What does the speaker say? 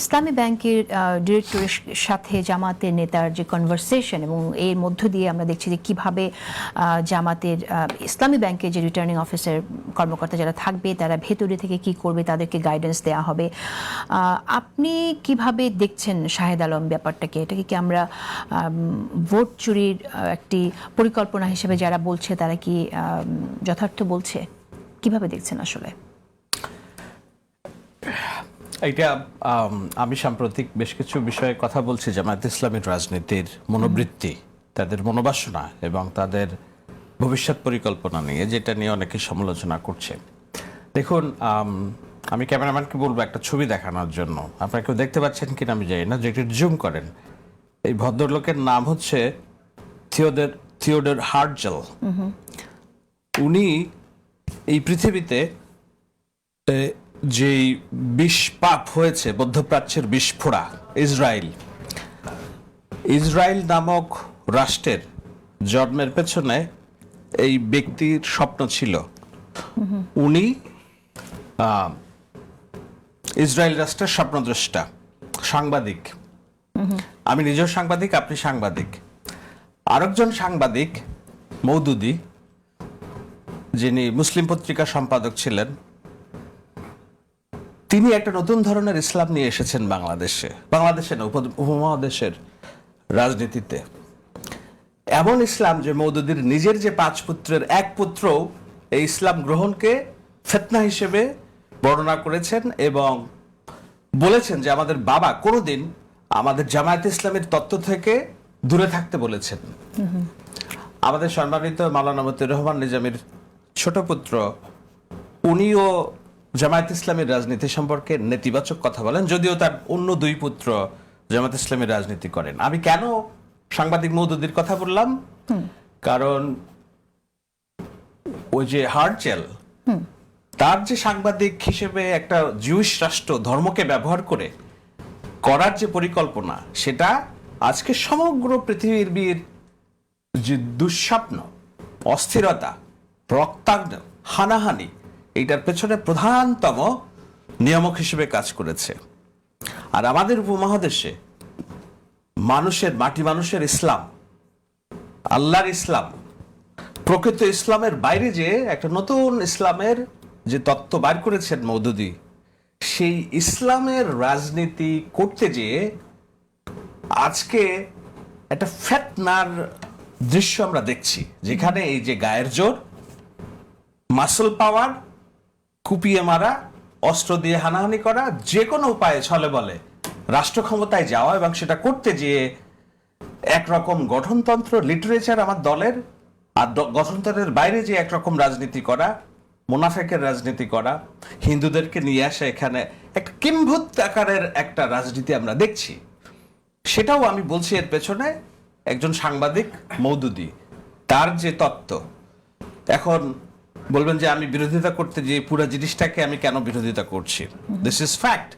ইসলামী ব্যাংকের ডিরেক্টরের সাথে জামাতের নেতার যে কনভারসেশন এবং এর মধ্য দিয়ে আমরা দেখছি যে কীভাবে জামাতের ইসলামী ব্যাংকের যে রিটার্নিং অফিসার কর্মকর্তা যারা থাকবে, তারা ভেতরে থেকে কি করবে তাদেরকে গাইডেন্স দেওয়া হবে। আপনি কীভাবে দেখছেন শাহেদ আলম ব্যাপারটাকে? এটাকে কি আমরা ভোট চুরির একটি পরিকল্পনা হিসেবে যারা বলছে তারা কি যথার্থ বলছে? কীভাবে দেখছেন আসলে? এটা আমি সাম্প্রতিক বেশ কিছু বিষয়ে কথা বলছি জামায়াত ইসলামের রাজনীতির মনোবৃত্তি তাদের মনোবাসনা এবং তাদের ভবিষ্যৎ পরিকল্পনা নিয়ে যেটা নিয়ে অনেকে সমালোচনা করছে। দেখুন আম, ক্যামেরাম্যানকে বলব একটা ছবি দেখানোর জন্য। আপনারা কেউ দেখতে পাচ্ছেন কিনা আমি জানি না যেটি জুম করেন। এই ভদ্রলোকের নাম হচ্ছে থিওডর থিওডর হার্টজেল উনি এই পৃথিবীতে যেই বিস্পাপ হয়েছে মধ্যপ্রাচ্যের বিস্ফোরা, ইসরায়েল। ইসরায়েল নামক রাষ্ট্রের জন্মের পেছনে এই ব্যক্তির স্বপ্ন ছিল। উনি ইসরায়েল রাষ্ট্রের স্বপ্নদ্রষ্টা, সাংবাদিক। আমি নিজেও সাংবাদিক, আপনি সাংবাদিক। আরেকজন সাংবাদিক, মৌদুদি, যিনি মুসলিম পত্রিকা সম্পাদক ছিলেন তিনি একটা নতুন ধরনের ইসলাম নিয়ে এসেছেন বাংলাদেশে বাংলাদেশে না উপমহাদেশের রাজনীতিতে। এমন ইসলাম যে মৌদুদির নিজের যে পাঁচ পুত্রের এক পুত্র এই ইসলাম গ্রহণকে ফেতনা হিসেবে বর্ণনা করেছেন এবং বলেছেন যে আমাদের বাবা কোনোদিন আমাদের জামায়াত ইসলামের তত্ত্ব থেকে দূরে থাকতে বলেছেন। আমাদের সম্মানিত মাওলানা মতিউর রহমান নিজামের ছোট পুত্র, উনিও জামায়াত ইসলামের রাজনীতি সম্পর্কে নেতিবাচক কথা বলেন যদিও তার অন্য দুই পুত্র জামায়াত ইসলামের রাজনীতি করেন। আমি কেন সাংবাদিক মৌদুদির কথা বললাম? কারণ ওই যে হার্টজেল তার যে সাংবাদিক হিসেবে একটা জিউস রাষ্ট্র ধর্মকে ব্যবহার করে করার যে পরিকল্পনা সেটা আজকে সমগ্র পৃথিবীর বীর যে দুঃস্বপ্ন অস্থিরতা রক্তাগ্ন হানাহানি এইটার পেছনে প্রধানতম নিয়ামক হিসেবে কাজ করেছে। আর আমাদের উপমহাদেশে মানুষের, মাটি মানুষের ইসলাম, আল্লাহর ইসলাম, প্রকৃত ইসলামের বাইরে যে একটা নতুন ইসলামের যে তত্ত্ব বার করেছেন মৌদুদি, সেই ইসলামের রাজনীতি করতে যেয়ে আজকে একটা ফ্যাটনার দৃশ্য আমরা দেখছি। যেখানে এই যে গায়ের জোর মাসল পাওয়ার কুপিয়ে মারা, অস্ত্র দিয়ে হানাহানি করা, যে কোনো উপায়ে ছলে বলে। রাষ্ট্র ক্ষমতায় যাওয়া এবং সেটা করতে যেয়ে একরকম গঠনতন্ত্র, লিটারেচার আমার দলের, আর গঠনতন্ত্রের বাইরে যে একরকম রাজনীতি করা, মোনাফেকের রাজনীতি করা, হিন্দুদেরকে নিয়ে আসা এখানে একটা কিম্ভূত আকারের একটা রাজনীতি আমরা দেখছি। সেটাও আমি বলছি এর পেছনে একজন সাংবাদিক মৌদুদি, তার যে তত্ত্ব। এখন বলবেন যে আমি বিরোধিতা করতে যে পুরো জিনিসটাকে আমি কেন বিরোধিতা করছি? This is fact